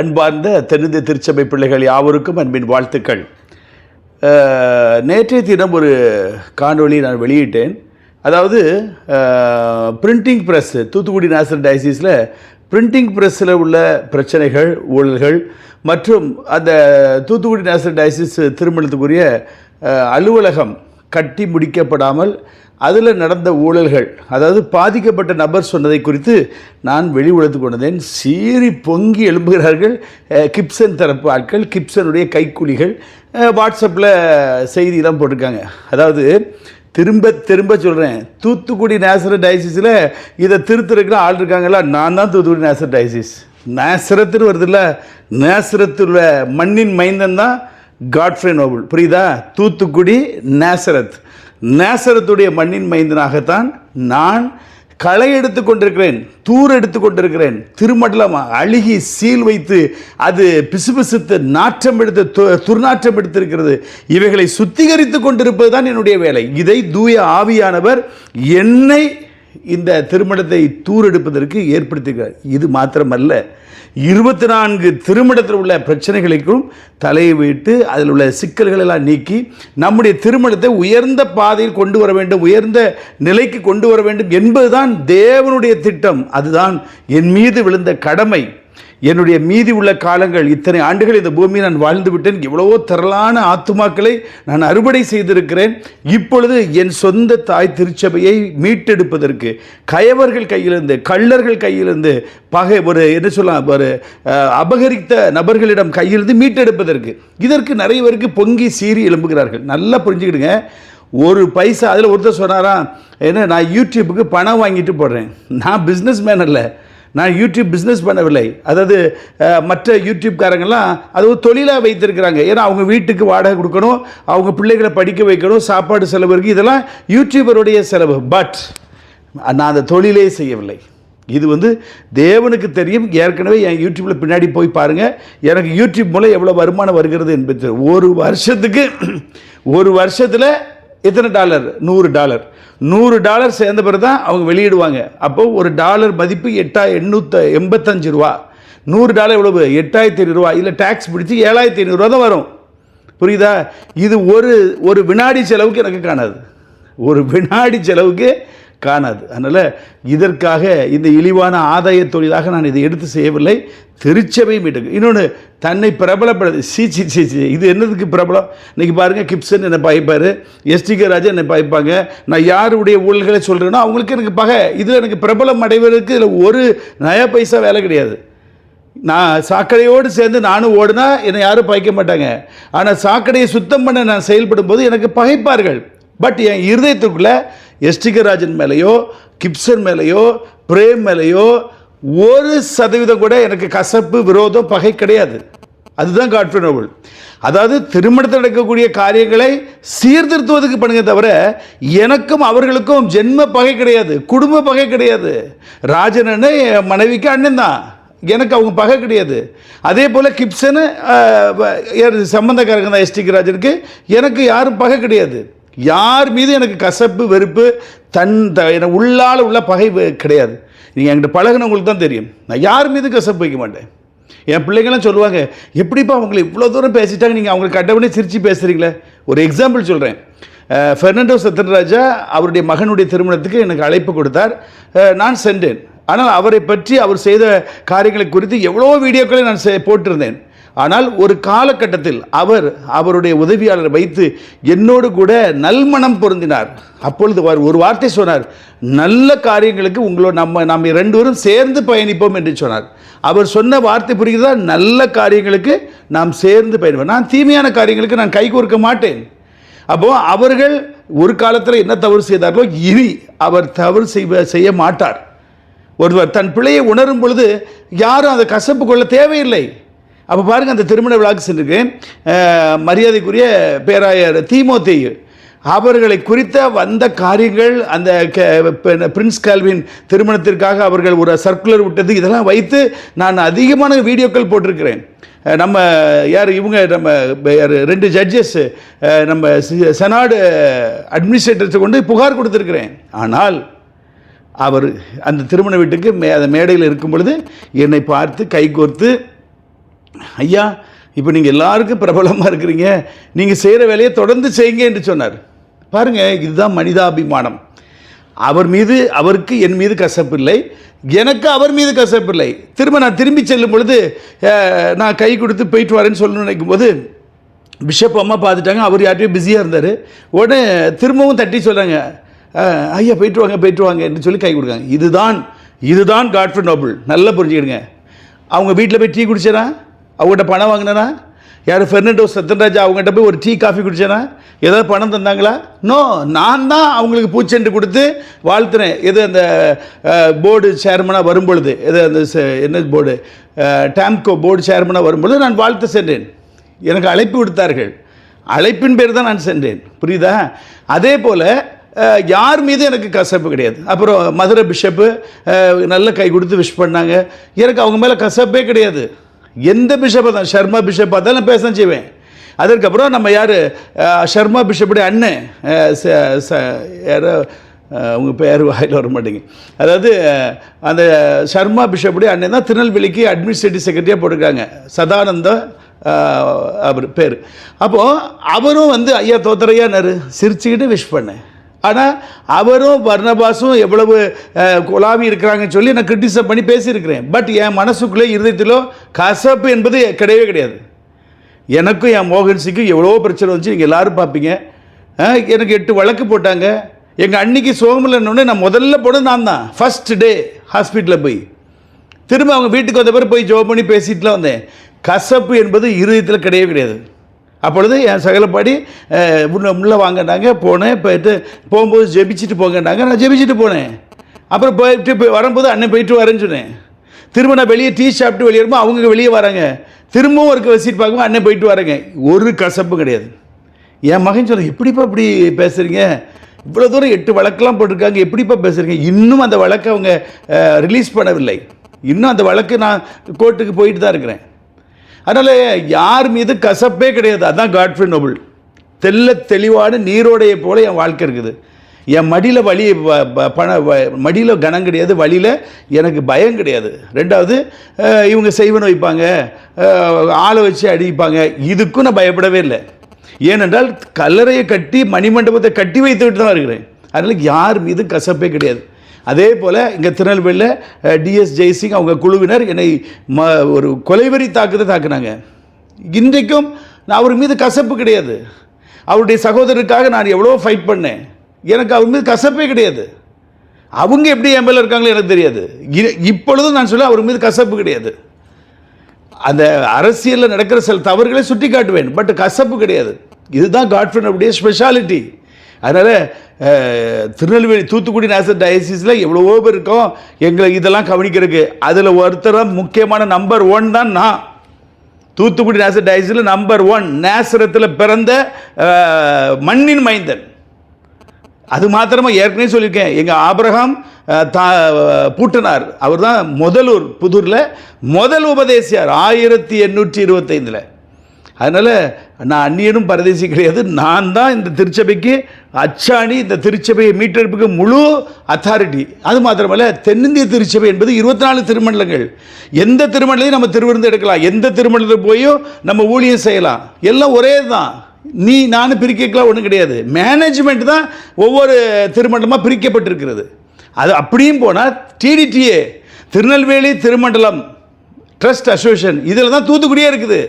அன்பார்ந்த தென்னிந்திய திருச்சபை பிள்ளைகள் யாவருக்கும் அன்பின் வாழ்த்துக்கள். நேற்றைய தினம் ஒரு காணொளி நான் வெளியிட்டேன். அதாவது பிரிண்டிங் ப்ரெஸ் தூத்துக்குடி நேஷனல் டயசிஸில் பிரிண்டிங் ப்ரெஸ்ஸில் உள்ள பிரச்சனைகள் ஊழல்கள் மற்றும் அந்த தூத்துக்குடி நேஷனல் டயசிஸ் திருமணத்துக்குரிய அலுவலகம் கட்டி முடிக்கப்படாமல் அதில் நடந்த ஊழல்கள் அதாவது பாதிக்கப்பட்ட நபர் சொன்னதை குறித்து நான் வெளி உலகத்துக்கு கொண்டதேன் சீறி பொங்கி எழும்புகிறார்கள் கிப்சன் தரப்பு ஆட்கள் கிப்சனுடைய கைக்கூலிகள் வாட்ஸ்அப்பில் செய்தியெல்லாம் போட்டிருக்காங்க. அதாவது திரும்ப திரும்ப சொல்கிறேன் தூத்துக்குடி நேசர டயசிஸில் இதை திருத்திருக்கிற ஆள் இருக்காங்களா? நான் தான் தூத்துக்குடி நேசர டயசிஸ் நேசரத்துன்னு வருதுல்ல நேசரத்துல மண்ணின் மைந்தன் தான் காட்ஃப்ரே நோபல் புரியுதா? தூத்துக்குடி நேசரத். நேசரத்துடைய மண்ணின் மைந்தனாகத்தான் நான் களை எடுத்து கொண்டிருக்கிறேன் தூர் எடுத்து கொண்டிருக்கிறேன். திருமண்டலம் அழுகி சீல் வைத்து அது பிசுபிசுத்து நாற்றம் எடுத்து து- துர்நாற்றம் எடுத்திருக்கிறது. இவைகளை சுத்திகரித்து கொண்டிருப்பது தான் என்னுடைய வேலை. இதை தூய ஆவியானவர் என்னை இந்த திருமணத்தை தூரெடுப்பதற்கு ஏற்படுத்துகிறார் இது மாத்திரமல்ல. இருபத்தி நான்கு திருமணத்தில் உள்ள பிரச்சனைகளுக்கும் தலையை அதில் உள்ள சிக்கல்கள் எல்லாம் நீக்கி நம்முடைய திருமணத்தை உயர்ந்த பாதையில் கொண்டு வர வேண்டும் உயர்ந்த நிலைக்கு கொண்டு வர வேண்டும் என்பதுதான் தேவனுடைய திட்டம். அதுதான் என் மீது விழுந்த கடமை. என்னுடைய மீதி உள்ள காலங்கள் இத்தனை ஆண்டுகள் இந்த பூமியில் நான் வாழ்ந்து விட்டேன் எவ்வளவோ திரளான ஆத்துமாக்களை நான் அறுவடை செய்திருக்கிறேன். இப்பொழுது என் சொந்த தாய் திருச்சபையை மீட்டெடுப்பதற்கு கயவர்கள் கையிலிருந்து கள்ளர்கள் கையிலிருந்து பகை ஒரு என்ன சொல்லலாம் ஒரு அபகரித்த நபர்களிடம் கையிலிருந்து மீட்டெடுப்பதற்கு. இதற்கு நிறைய பேருக்கு பொங்கி சீறி எழும்புகிறார்கள். நல்லா புரிஞ்சுக்கிடுங்க. ஒரு பைசா அதில் ஒருத்தர் சொன்னாராம் என்ன நான் யூடியூப்புக்கு பணம் வாங்கிட்டு போடுறேன். நான் பிஸ்னஸ் மேன் இல்லை நான் யூடியூப் பிஸ்னஸ் பண்ணவில்லை. அதாவது மற்ற யூடியூப்காரங்கெல்லாம் அது ஒரு தொழிலாக வைத்திருக்கிறாங்க. ஏன்னா அவங்க வீட்டுக்கு வாடகை கொடுக்கணும் அவங்க பிள்ளைகளை படிக்க வைக்கணும் சாப்பாடு செலவு இருக்குது இதெல்லாம் யூடியூபருடைய செலவு. பட் நான் அந்த தொழிலே செய்யவில்லை. இது வந்து தேவனுக்கு தெரியும். ஏற்கனவே என் யூடியூப்பில் பின்னாடி போய் பாருங்கள் எனக்கு யூடியூப் மூலம் எவ்வளோ வருமானம் வருகிறது என்பது. தெரியும். ஒரு வருஷத்துக்கு ஒரு வருஷத்தில் எத்தனை டாலர்? நூறு டாலர். நூறு டாலர் சேர்ந்த பிறகு தான் அவங்க வெளியிடுவாங்க. அப்போது ஒரு டாலர் மதிப்பு எட்டா எண்ணூற்ற எண்பத்தஞ்சு ரூபா. நூறு டாலர் எவ்வளவு? எட்டாயிரத்தி ஐநூறுரூவா இல்லை டேக்ஸ் பிடிச்சி ஏழாயிரத்தி ஐநூறுரூவா தான் வரும். புரியுதா? இது ஒரு ஒரு வினாடி செலவுக்கு எனக்கு காணாது. ஒரு வினாடி செலவுக்கு காணாது. அதனால் இதற்காக இந்த இழிவான ஆதாய தொழிலாக நான் இதை எடுத்து செய்யவில்லை. திருச்சபையும் மீட்டுக்கு இன்னொன்று தன்னை பிரபலப்படுது சீச்சி சி சி சி இது என்னதுக்கு பிரபலம்? இன்னைக்கு பாருங்கள் கிப்சன் என்னை பாய்ப்பார். எஸ்டிகே ராஜா என்னை பாய்ப்பாங்க. நான் யாருடைய ஊழல்களை சொல்கிறேனோ அவங்களுக்கு எனக்கு பகை. இதில் எனக்கு பிரபலம் அடைவதற்கு இதில் ஒரு நயா பைசா வேலை கிடையாது. நான் சாக்கடையோடு சேர்ந்து நானும் ஓடுனா என்னை யாரும் பாய்க்க மாட்டாங்க. ஆனால் சாக்கடையை சுத்தம் பண்ண நான் செயல்படும் போது எனக்கு பகைப்பார்கள். பட் என் இருதயத்துக்குள்ளே எஸ்டிகராஜன் மேலேயோ கிப்சன் மேலேயோ பிரேம் மேலேயோ ஒரு சதவீதம் கூட எனக்கு கசப்பு விரோதம் பகை கிடையாது. அதுதான் காட்ஃப்ரே நோபல் அதாவது திருமணத்தில் நடக்கக்கூடிய காரியங்களை சீர்திருத்துவதற்கு பண்ணுங்க தவிர எனக்கும் அவர்களுக்கும் ஜென்ம பகை கிடையாது குடும்ப பகை கிடையாது. ராஜன் என் மனைவிக்கு அண்ணன் தான். எனக்கு அவங்க பகை கிடையாது. அதே போல் கிப்சனு சம்பந்தக்காரங்க தான் எஸ்டி ராஜனுக்கு எனக்கு யாரும் பகை கிடையாது. யார் மீது எனக்கு கசப்பு வெறுப்பு தன் த- எனக்கு உள்ளால உள்ள பகை கிடையாது. நீங்கள் என்கிட்ட பழகினவங்களுக்கு தான் தெரியும். நான் யார் மீது கசப்பு வைக்க மாட்டேன். என் பிள்ளைங்களாம் சொல்லுவாங்க எப்படிப்பா அவங்களை இவ்வளோ தூரம் பேசிட்டாங்க நீங்கள் அவங்களை கண்டவனே சிரித்து பேசுகிறீங்களே ஒரு எக்ஸாம்பிள் சொல்கிறேன் ஃபெர்னாண்டோ சத்யராஜா அவருடைய மகனுடைய திருமணத்துக்கு எனக்கு அழைப்பு கொடுத்தார். நான் சென்றேன். ஆனால் அவரை பற்றி அவர் செய்த காரியங்களை குறித்து எவ்வளோ வீடியோக்களை நான் செ- போட்டிருந்தேன். ஆனால் ஒரு காலகட்டத்தில் அவர் அவருடைய உதவியாளர் வைத்து என்னோடு கூட நல்மனம் பொருந்தினார். அப்பொழுது அவர் ஒரு வார்த்தை சொன்னார் நல்ல காரியங்களுக்கு உங்களோட நம்ம நம்ம ரெண்டு சேர்ந்து பயணிப்போம் என்று சொன்னார். அவர் சொன்ன வார்த்தை புரிகிறதா? நல்ல காரியங்களுக்கு நாம் சேர்ந்து பயணிப்போம். நான் தீமையான காரியங்களுக்கு நான் கை கோர்க்க மாட்டேன். அப்போது அவர்கள் ஒரு காலத்தில் என்ன தவறு செய்தார்களோ இனி அவர் தவறு செய்வ செய்ய மாட்டார். ஒருவர் தன் பிள்ளையை உணரும் பொழுது யாரும் அதை கசப்பு கொள்ள தேவையில்லை. அப்போ பாருங்கள் அந்த திருமண விழாக்கு சென்றிருக்கேன். மரியாதைக்குரிய பேராயர் தீமோத்தேயு அவர்களை குறித்த வந்த காரியங்கள் அந்த பிரின்ஸ் கால்வின் திருமணத்திற்காக அவர்கள் ஒரு சர்க்குலர் விட்டது இதெல்லாம் வைத்து நான் அதிகமான வீடியோக்கள் போட்டிருக்கிறேன். நம்ம யார் இவங்க நம்ம யார் ரெண்டு ஜட்ஜஸ் நம்ம செனாடு அட்மினிஸ்ட்ரேட்டர்ஸை கொண்டு புகார் கொடுத்துருக்கிறேன். ஆனால் அவர் அந்த திருமண வீட்டுக்கு மே அந்த மேடையில் இருக்கும் பொழுது என்னை பார்த்து கைகோர்த்து ஐயா இப்போ நீங்கள் எல்லாருக்கும் பிரபலமாக இருக்கிறீங்க. நீங்கள் செய்கிற வேலையை தொடர்ந்து செய்யுங்க என்று சொன்னார். பாருங்கள் இதுதான் மனிதாபிமானம். அவர் மீது அவருக்கு என் மீது கசப்பில்லை எனக்கு அவர் மீது கசப்பில்லை திரும்ப நான் திரும்பி செல்லும் பொழுது நான் கை கொடுத்து போயிட்டு வரேன்னு சொல்லணும்னு நினைக்கும் போது பிஷப் அம்மா பார்த்துட்டாங்க. அவர் யார்ட்டையும் பிஸியாக இருந்தார். உடனே திரும்பவும் தட்டி சொல்கிறாங்க ஐயா போயிட்டு வாங்க போயிட்டு வாங்கன்னு சொல்லி கை கொடுக்காங்க இதுதான் இதுதான் காட்ஃபர் நோபல் நல்லா புரிஞ்சுக்கிடுங்க. அவங்க வீட்டில் போய் டீ குடிச்சேனா? அவங்ககிட்ட பணம் வாங்கினா யார் ஃபெர்னண்டோ சத்யராஜா அவங்ககிட்ட போய் ஒரு டீ காஃபி குடிச்சேனா? ஏதாவது பணம் தந்தாங்களா? நோ நான் தான் அவங்களுக்கு பூச்செண்டு கொடுத்து வாழ்த்துனேன் எது அந்த போர்டு சேர்மனாக வரும்பொழுது எது அந்த என்ன போர்டு டேம்கோ போர்டு சேர்மனாக வரும்பொழுது நான் வாழ்த்து சென்றேன். எனக்கு அழைப்பு விடுத்தார்கள். அழைப்பின் பேர் தான் நான் சென்றேன். புரியுதா? அதே போல் யார் மீது எனக்கு கசப்பு கிடையாது. அப்புறம் மதுரை பிஷப்பு நல்ல கை கொடுத்து விஷ் பண்ணாங்க. எனக்கு அவங்க மேலே கசப்பே கிடையாது. எந்த பிஷப்பை தான் ஷர்மா பிஷப் பார்த்தாலும் நான் பேச செய்வேன். அதற்கப்புறம் நம்ம யார்? ஷர்மா பிஷப்புடைய அண்ணன். ச- யாரோ உங்கள் பேர் வாயில் வர மாட்டேங்க அதாவது அந்த ஷர்மா பிஷப்புடைய அண்ணன் தான் திருநெல்வேலிக்கு அட்மினிஸ்ட்ரேட்டிவ் செக்ரட்டரியாக போட்டிருக்காங்க. சதானந்த அவர் பேர். அப்போது அவரும் வந்து ஐயா தோத்தரையானாரு சிரிச்சுக்கிட்டு விஷ் பண்ணேன் ஆனால் அவரும் பர்னபாஸும் எவ்வளவு அஹ், குழாவி இருக்கிறாங்கன்னு சொல்லி நான் கிரிட்டிசம் பண்ணி பேசியிருக்கிறேன். பட் என் மனசுக்குள்ளே இருதயத்திலோ கசப்பு என்பது கிடையவே கிடையாது. எனக்கும் என் மோகன்சிக்கும் எவ்வளோ பிரச்சனை வந்துச்சு. நீங்கள் எல்லோரும் பார்ப்பீங்க. எனக்கு எட்டு வழக்கு போட்டாங்க. எங்கள் அன்னைக்கு சோகமில்லைன்னு நான் முதல்ல போனது நான் தான். ஃபஸ்ட் டே ஹாஸ்பிட்டலில் போய். திரும்ப அவங்க வீட்டுக்கு வந்த பிறகு போய் ஜோப் பண்ணி பேசிட்டுலாம் வந்தேன். கசப்பு என்பது இருதயத்தில் கிடையவே கிடையாது. அப்பொழுது என் சகலப்பாடி அஹ், உள்ளே வாங்கினாங்க போனேன் போயிட்டு போகும்போது ஜெபிச்சுட்டு போங்கன்னாங்க. நான் ஜெபிச்சுட்டு போனேன். அப்புறம் போயிட்டு போய் வரும்போது அண்ணன் போயிட்டு வரேன்னு சொன்னேன். திரும்ப நான் வெளியே டீ சாப்பிட்டு வெளியே வரும்போது அவங்க வெளியே வராங்க. திரும்பவும் ஒரு விசிட் பார்க்கும்போது அண்ணன் போயிட்டு வரேங்க. ஒரு கசப்பு கிடையாது. என் மகன் சொல்ல எப்படிப்பா இப்படி பேசுகிறீங்க இவ்வளோ தூரம் எட்டு வழக்கெல்லாம் போட்டிருக்காங்க. எப்படிப்பா பேசுகிறீங்க இன்னும் அந்த வழக்கை அவங்க ரிலீஸ் பண்ணவில்லை. இன்னும் அந்த வழக்கு நான் கோர்ட்டுக்கு போயிட்டு தான் இருக்கிறேன். அதனால் யார் மீது கசப்பே கிடையாது. அதுதான் காட்ஃப்ரே நோபல் தெல்ல தெளிவான நீரோடைய போல் என் வாழ்க்கை இருக்குது. என் மடியில் வலி வ- பண மடியில் கனம் கிடையாது வழியில் எனக்கு பயம் கிடையாது. ரெண்டாவது இவங்க செய்வன வைப்பாங்க ஆளை வச்சு அடிப்பாங்க. இதுக்கும் நான் பயப்படவே இல்லை. ஏனென்றால் கல்லறையை கட்டி மணிமண்டபத்தை கட்டி வைத்து விட்டு தான் இருக்கிறேன். அதனால் யார் மீது கசப்பே கிடையாது. அதே போல் இங்கே திருநெல்வேலியில் டிஎஸ் ஜெய்சிங் அவங்க குழுவினர் என்னை ம ஒரு கொலைவெறி தாக்குதல் தாக்குனாங்க. இன்றைக்கும் நான் அவர் மீது கசப்பு கிடையாது. அவருடைய சகோதரருக்காக நான் எவ்வளோ ஃபைட் பண்ணேன். எனக்கு அவர் மீது கசப்பே கிடையாது. அவங்க எப்படி என் இருக்காங்களோ எனக்கு தெரியாது. இ- இப்பொழுதும் நான் சொல்ல அவர் மீது கசப்பு கிடையாது. அந்த அரசியலில் நடக்கிற சில தவறுகளை சுட்டி காட்டுவேன் பட் கசப்பு கிடையாது. இதுதான் காட்ஃபனுடைய ஸ்பெஷாலிட்டி அதனால் திருநெல்வேலி தூத்துக்குடி நேசர் டயசிஸில் எவ்வளவோ பேர் இருக்கோம். எங்களை இதெல்லாம் கவனிக்கிறதுக்கு. அதில் ஒருத்தர் முக்கியமான நம்பர் ஒன் தான் நான். தூத்துக்குடி நேசர் டயசிஸில் நம்பர் ஒன் நேசரத்தில் பிறந்த மண்ணின் மைந்தன். அது மாத்திரமா ஏற்கனவே சொல்லியிருக்கேன். எங்கள் ஆபிரகாம் தா பூட்டனார். அவர் தான் முதலூர் புதூரில் முதல் உபதேசியார். ஆயிரத்தி எண்ணூற்றி இருபத்தைந்தில். அதனால் நான் அந்நியனும் பரதேசி கிடையாது. நான் தான் இந்த திருச்சபைக்கு அச்சாணி இந்த திருச்சபையை மீட்டெடுப்புக்கு முழு அத்தாரிட்டி அது மாத்திரமல்ல தென்னிந்திய திருச்சபை என்பது இருபத்தி நாலு திருமண்டலங்கள். எந்த திருமண்டலையும் நம்ம திருவிருந்து எடுக்கலாம். எந்த திருமண்டலத்தில் போயும் நம்ம ஊழியம் செய்யலாம். எல்லாம் ஒரே தான். நீ நானும் பிரிக்கலாம் ஒன்றும் கிடையாது. மேனேஜ்மெண்ட் தான் ஒவ்வொரு திருமண்டலமாக பிரிக்கப்பட்டிருக்கிறது. அது அப்படியும் போனால் டிடிடிஏ திருநெல்வேலி திருமண்டலம் ட்ரஸ்ட் அசோசியேஷன் இதில் தான் தூத்துக்குடியே இருக்குது.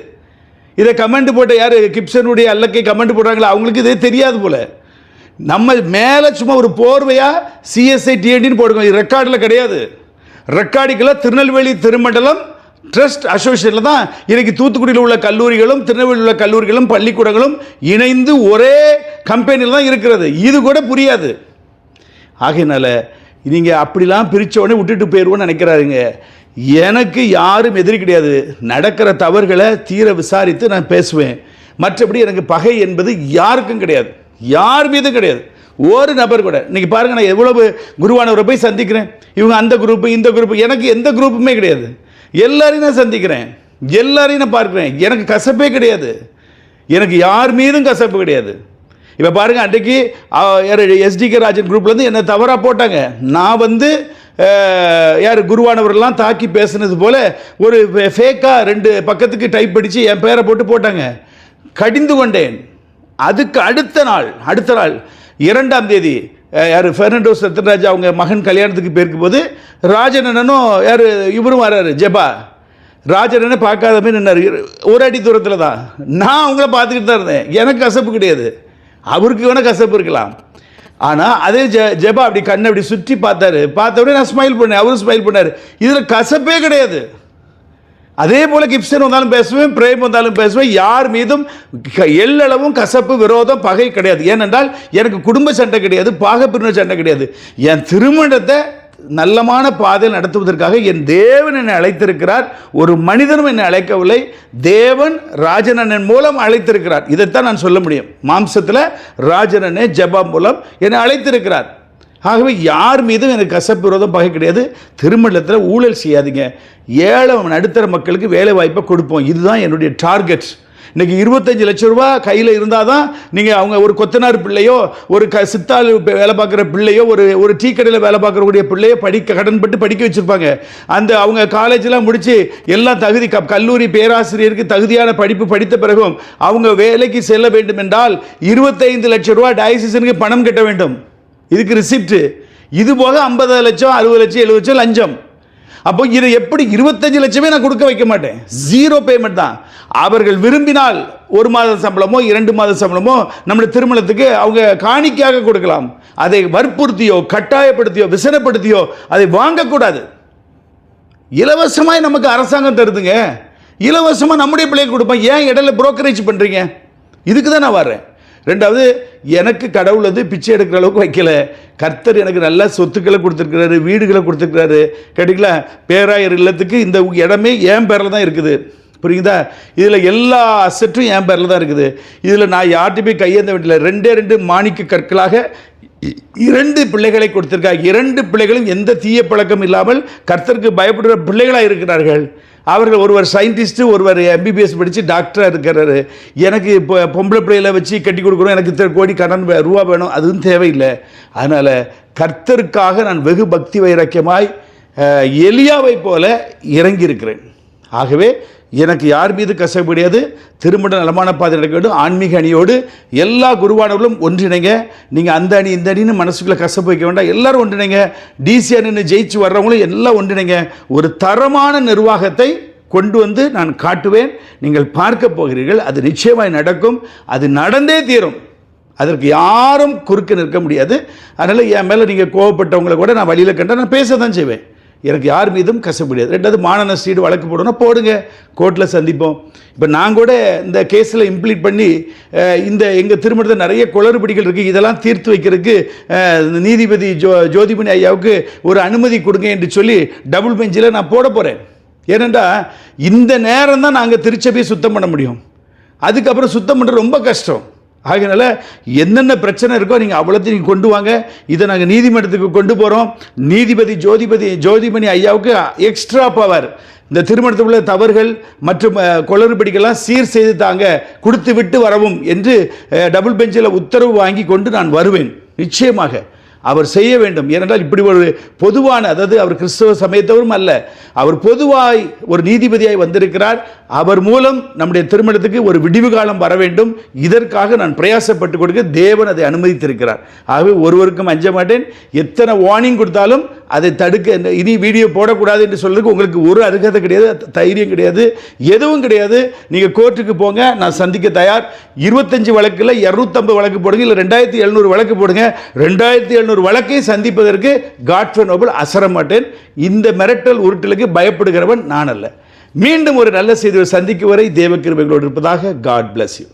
இதை கமெண்ட் போட்ட யார்? கிப்சனுடைய அல்லக்கை கமெண்ட் போடுறாங்களோ அவங்களுக்கு இதே தெரியாது போல. நம்ம மேலே சும்மா ஒரு போர்வையாக சிஎஸ்ஐ டிஎன்டின்னு போடுங்க. இது ரெக்கார்டில் கிடையாது. ரெக்கார்டுக்கெல்லாம் திருநெல்வேலி திருமண்டலம் ட்ரஸ்ட் அசோசியேஷனில் தான் இன்னைக்கு தூத்துக்குடியில் உள்ள கல்லூரிகளும் திருநெல்வேலியில் உள்ள கல்லூரிகளும் பள்ளிக்கூடங்களும் இணைந்து ஒரே கம்பெனியில் தான் இருக்கிறது. இது கூட புரியாது. ஆகையினால நீங்கள் அப்படிலாம் பிரிச்ச உடனே விட்டுட்டு போயிடுவோன்னு நினைக்கிறாருங்க எனக்கு யாரும் எதிரி கிடையாது. நடக்கிற தவறுகளை தீர விசாரித்து நான் பேசுவேன். மற்றபடி எனக்கு பகை என்பது யாருக்கும் கிடையாது. யார் மீதும் கிடையாது. ஒரு நபர் கூட. இன்றைக்கி பாருங்க நான் எவ்வளவு குருவானவரை போய் சந்திக்கிறேன். இவங்க அந்த குரூப்பு இந்த குரூப்பு எனக்கு எந்த குரூப்புமே கிடையாது. எல்லாரையும் நான் சந்திக்கிறேன். எல்லாரையும் நான் பார்க்குறேன். எனக்கு கசப்பே கிடையாது. எனக்கு யார் மீதும் கசப்பு கிடையாது. இப்போ பாருங்கள் அன்றைக்கு எஸ்டிகே ராஜன் குரூப்லேருந்து என்னை தவறாக போட்டாங்க. நான் வந்து யார் குருவானவரெல்லாம் தாக்கி பேசுனது போல் ஒரு ஃபேக்காக ரெண்டு பக்கத்துக்கு டைப் அடித்து என் பேரை போட்டு போட்டாங்க. கடிந்து கொண்டேன். அதுக்கு அடுத்த நாள் அடுத்த நாள் இரண்டாம் தேதி யார் ஃபெர்னண்டோ சத்யராஜ் அவங்க மகன் கல்யாணத்துக்கு போயிருக்கும் போது ராஜனனும் யார் இவரும் வராரு ஜெபா. ராஜனனை பார்க்காத மாதிரி நின்னார். ஒரு அடி தூரத்தில் தான். நான் அவங்கள பார்த்துக்கிட்டு தான் இருந்தேன். எனக்கு கசப்பு கிடையாது. அவருக்கு வேணால் கசப்பு இருக்கலாம். ஆனால் அதே ஜெ ஜெபா அப்படி கண்ணை அப்படி சுற்றி பார்த்தாரு. பார்த்த உடனே நான் ஸ்மைல் பண்ணேன் அவரும் ஸ்மைல் பண்ணார். இதில் கசப்பே கிடையாது. அதே போல் கிப்சன் வந்தாலும் பேசுவேன் பிரேம் வந்தாலும் பேசுவேன். யார் மீதும் க- எள்ளளவும் கசப்பு விரோதம் பகை கிடையாது. ஏனென்றால் எனக்கு குடும்ப சண்டை கிடையாது பாகப்பிரிவு சண்டை கிடையாது. என் திருமணத்தை நல்லமான பாதையில் நடத்துவதற்காக என் தேவன் என்னை அழைத்திருக்கிறார். ஒரு மனிதனும் என்னை அழைக்கவில்லை. தேவன் ராஜனன் மூலம் அழைத்திருக்கிறார். இதைத்தான் நான் சொல்ல முடியும். மாம்சத்தில் ராஜனனே ஜெபா மூலம் என்னை அழைத்திருக்கிறார். ஆகவே யார் மீதும் எனக்கு கசப்பு விரோதம் பகை கிடையாது. திருமணத்தில் ஊழல் செய்யாதீங்க. ஏழை நடுத்தர மக்களுக்கு வேலை வாய்ப்பை கொடுப்போம். இதுதான் என்னுடைய டார்கெட்ஸ் இன்னைக்கு இருபத்தஞ்சு லட்ச ரூபா கையில் இருந்தால் தான் நீங்கள் அவங்க ஒரு கொத்தனார் பிள்ளையோ ஒரு க சித்தாள் வேலை பார்க்குற பிள்ளையோ ஒரு ஒரு டீ கடையில் வேலை பார்க்கக்கூடிய பிள்ளையோ படிக்க கடன்பட்டு படிக்க வச்சுருப்பாங்க. அந்த அவங்க காலேஜெலாம் முடித்து எல்லாம் தகுதி க கல்லூரி பேராசிரியருக்கு தகுதியான படிப்பு படித்த பிறகும் அவங்க வேலைக்கு செல்ல வேண்டும் என்றால் இருபத்தைந்து லட்ச ரூபா டயசிசனுக்கு பணம் கட்ட வேண்டும். இதுக்கு ரிசிப்ட் இது போக ஐம்பது லட்சம் அறுபது லட்சம் எழுபது லட்சம் லஞ்சம். அப்போ இதை எப்படி இருபத்தஞ்சு லட்சமே நான் கொடுக்க வைக்க மாட்டேன்? ஜீரோ பேமெண்ட் தான். அவர்கள் விரும்பினால் ஒரு மாத சம்பளமோ இரண்டு மாத சம்பளமோ நம்முடைய திருமணத்துக்கு அவங்க காணிக்கையாக கொடுக்கலாம். அதை வற்புறுத்தியோ கட்டாயப்படுத்தியோ விசனப்படுத்தியோ அதை வாங்கக்கூடாது. இலவசமாய் நமக்கு அரசாங்கம் தருதுங்க. இலவசமாக நம்முடைய பிள்ளைக்கு கொடுப்போம். ஏன் இடையில புரோக்கரேஜ் பண்ணுறீங்க இதுக்கு தான் நான் வர்றேன். ரெண்டாவது எனக்கு கடவுள் வந்து பிச்சை எடுக்கிற அளவுக்கு வைக்கல. கர்த்தர் எனக்கு நல்ல சொத்துக்களை கொடுத்துருக்கிறாரு வீடுகளை கொடுத்துருக்கிறாரு. கேட்டிங்களா? பேராயர் இல்லத்துக்கு இந்த இடமே என் பேரில் தான் இருக்குது. புரியுதா? இதில் எல்லா அசட்டும் என் பேரில் தான் இருக்குது. இதில் நான் யார்கிட்டையுமே கையேந்த வேண்டியதில்லை. ரெண்டே ரெண்டு மாணிக்க கற்களாக இ- இரண்டு பிள்ளைகளை கொடுத்திருக்காங்க இரண்டு பிள்ளைகளும் எந்த தீய பழக்கம் இல்லாமல் கர்த்தருக்கு பயப்படுற பிள்ளைகளாக இருக்கிறார்கள். அவர்கள் ஒருவர் சயின்டிஸ்ட்டு ஒருவர் எம்பிபிஎஸ் படித்து டாக்டராக இருக்கிறாரு. எனக்கு இப்போ பொம்பளை பிள்ளைகளை வச்சு கட்டி கொடுக்குறோம். எனக்கு இத்தனை கோடி கடன் ரூபா வேணும். அதுவும் தேவையில்லை. அதனால் கர்த்தருக்காக நான் வெகு பக்தி வைராக்கியமாய் எலியாவை போல இறங்கியிருக்கிறேன். ஆகவே எனக்கு யார் மீது கசப்பு கிடையாது. திருமண நலமான பாதை நடக்க வேண்டும். ஆன்மீக அணியோடு எல்லா குருவானவர்களும் ஒன்றிணைங்க. நீங்கள் அந்த அணி இந்த அணின்னு மனசுக்குள்ளே கசப்பு வைக்க வேண்டாம். எல்லாரும் ஒன்றிணைங்க. டிசி அணின்னு ஜெயிச்சு வர்றவங்களும் எல்லாம் ஒன்றிணைங்க. ஒரு தரமான நிர்வாகத்தை கொண்டு வந்து நான் காட்டுவேன். நீங்கள் பார்க்க போகிறீர்கள். அது நிச்சயமாய் நடக்கும். அது நடந்தே தீரும். அதற்கு யாரும் குறுக்க நிற்க முடியாது. அதனால் என் மேலே நீங்கள் கோவப்பட்டவங்களை கூட நான் வழியில் கண்டால் நான் பேச தான் செய்வேன். எனக்கு யார் மீதும் கசப்பு முடியாது ரெண்டாவது மானன ஸ்ட்ரீட் வழக்கு போடணும்னா போடுங்க கோர்ட்டில் சந்திப்போம். இப்போ நான் கூட இந்த கேஸில் இம்ப்ளீட் பண்ணி இந்த எங்கள் திருமணத்தில் நிறைய குளறுபடிகள் இருக்குது இதெல்லாம் தீர்த்து வைக்கிறதுக்கு நீதிபதி ஜோ ஜோதிமணி ஐயாவுக்கு ஒரு அனுமதி கொடுங்க என்று சொல்லி டபுள் பெஞ்சில் நான் போட போகிறேன் ஏனென்றா இந்த நேரம் தான் நாங்கள் திருச்சபையை சுத்தம் பண்ண முடியும். அதுக்கப்புறம் சுத்தம் பண்ணுறது ரொம்ப கஷ்டம். ஆகினால என்னென்ன பிரச்சனை இருக்கோ நீங்கள் அவ்வளோத்தையும் நீங்கள் கொண்டு வாங்க. இதை நாங்கள் நீதிமன்றத்துக்கு கொண்டு போகிறோம் நீதிபதி ஜோதிபதி ஜோதிமணி ஐயாவுக்கு எக்ஸ்ட்ரா பவர் இந்த திருமணத்தில் உள்ள தவறுகள் மற்றும் குளறுபடிகள்லாம் சீர் செய்து தாங்க கொடுத்து விட்டு வரவும் என்று டபுள் பெஞ்சில் உத்தரவு வாங்கி கொண்டு நான் வருவேன். நிச்சயமாக. அவர் செய்ய வேண்டும். ஏனென்றால் இப்படி ஒரு பொதுவான அதாவது அவர் கிறிஸ்தவ சமயத்தவரும் அல்ல. அவர் பொதுவாய் ஒரு நீதிபதியாய் வந்திருக்கிறார். அவர் மூலம் நம்முடைய திருமணத்துக்கு ஒரு விடிவு காலம் வர வேண்டும். இதற்காக நான் பிரயாசப்பட்டு கொடுக்க தேவன் அதை அனுமதித்திருக்கிறார். ஆகவே ஒருவருக்கும் அஞ்ச மாட்டேன். எத்தனை வார்னிங் கொடுத்தாலும் அதை தடுக்க இந்த- இனி வீடியோ போடக்கூடாது என்று சொல்கிறதுக்கு உங்களுக்கு ஒரு அருகதை கிடையாது தைரியம் கிடையாது எதுவும் கிடையாது. நீங்கள் கோர்ட்டுக்கு போங்க நான் சந்திக்க தயார். இருபத்தஞ்சு வழக்கில் இரநூத்தம்பது வழக்கு போடுங்க இல்லை ரெண்டாயிரத்தி எழுநூறு வழக்கு போடுங்க. ரெண்டாயிரத்தி எழுநூறு வழக்கை சந்திப்பதற்கு காட்ஃபர் நோபல் அசர மாட்டேன். இந்த மிரட்டல் உருட்டலுக்கு பயப்படுகிறவன் நான் அல்ல. மீண்டும் ஒரு நல்ல செய்தியை சந்திக்கும் வரை தேவக்கிருபைகளோடு இருப்பதாக காட் பிளஸ் யூ